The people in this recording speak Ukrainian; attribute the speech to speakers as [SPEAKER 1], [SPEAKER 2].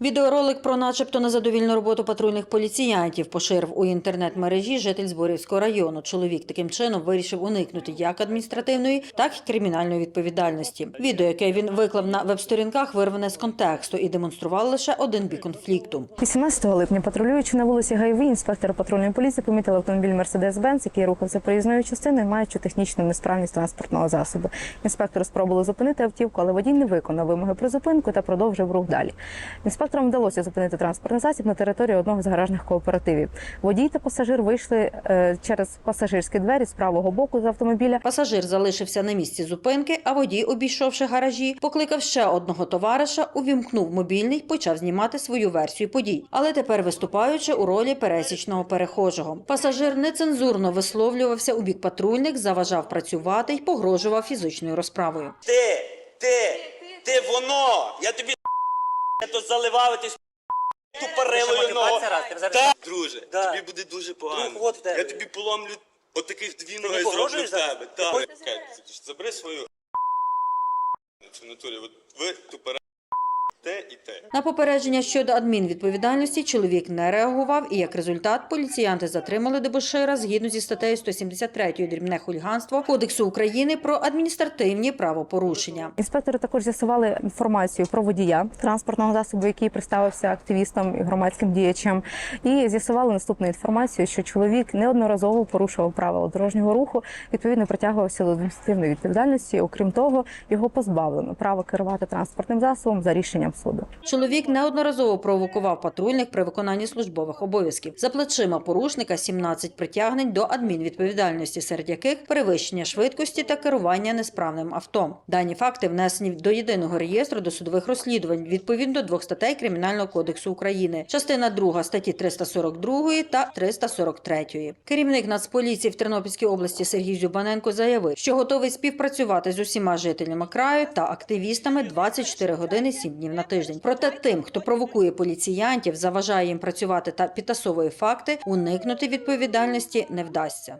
[SPEAKER 1] Відеоролик про начебто незадовільну роботу патрульних поліціянтів поширив у інтернет-мережі житель Зборівського району. Чоловік таким чином вирішив уникнути як адміністративної, так і кримінальної відповідальності. Відео, яке він виклав на веб-сторінках, вирване з контексту і демонструвало лише один бік конфлікту.
[SPEAKER 2] 18 липня, патрулюючи на вулиці Гайві, інспектор патрульної поліції помітив автомобіль Mercedes-Benz, який рухався проїзною частиною, маючи технічну несправність транспортного засобу. Інспектор спробували зупинити автівку, але водій не виконав вимоги про зупинку та продовжив рух далі. Інспекторам вдалося зупинити транспортний засіб на території одного з гаражних кооперативів. Водій та пасажир вийшли е, через пасажирські двері з правого боку з автомобіля.
[SPEAKER 1] Пасажир залишився на місці зупинки, а водій, обійшовши гаражі, покликав ще одного товариша, увімкнув мобільний, почав знімати свою версію подій. Але тепер виступаючи у ролі пересічного перехожого. Пасажир нецензурно висловлювався у бік патрульних, заважав працювати й погрожував фізичною розправою.
[SPEAKER 3] Ти, ти, ти воно! Я тобі то заливав, і тупорилою ногу. Так, друже,
[SPEAKER 4] Да.
[SPEAKER 3] тобі буде дуже погано.
[SPEAKER 4] Друг, от в тебе.
[SPEAKER 3] Я тобі поломлю отаких дві ноги зроблю
[SPEAKER 4] погрожуєш
[SPEAKER 3] в
[SPEAKER 4] зараз?
[SPEAKER 3] тебе. Так. Забери свою в натурі. От ви тупоре те і те.
[SPEAKER 1] На попередження щодо адмінвідповідальності чоловік не реагував, і як результат поліціянти затримали дебошира згідно зі статтею 173 дрібне хуліганство Кодексу України про адміністративні правопорушення.
[SPEAKER 2] Інспектори також з'ясували інформацію про водія транспортного засобу, який представився активістам і громадським діячам, і з'ясували наступну інформацію, що чоловік неодноразово порушував правила дорожнього руху, відповідно притягувався до адміністративної відповідальності. Окрім того, його позбавлено права керувати транспортним засобом за рішенням суду.
[SPEAKER 1] Чоловік неодноразово провокував патрульних при виконанні службових обов'язків. За плечима порушника 17 притягнень до адмінвідповідальності, серед яких перевищення швидкості та керування несправним авто. Дані факти внесені до єдиного реєстру досудових розслідувань відповідно до двох статей Кримінального кодексу України, частина 2 статті 342 та 343. Керівник Нацполіції в Тернопільській області Сергій Зюбаненко заявив, що готовий співпрацювати з усіма жителями краю та активістами 24 години 7 днів на тиждень. Проте тим, хто провокує поліціянтів, заважає їм працювати та підтасовує факти, уникнути відповідальності не вдасться.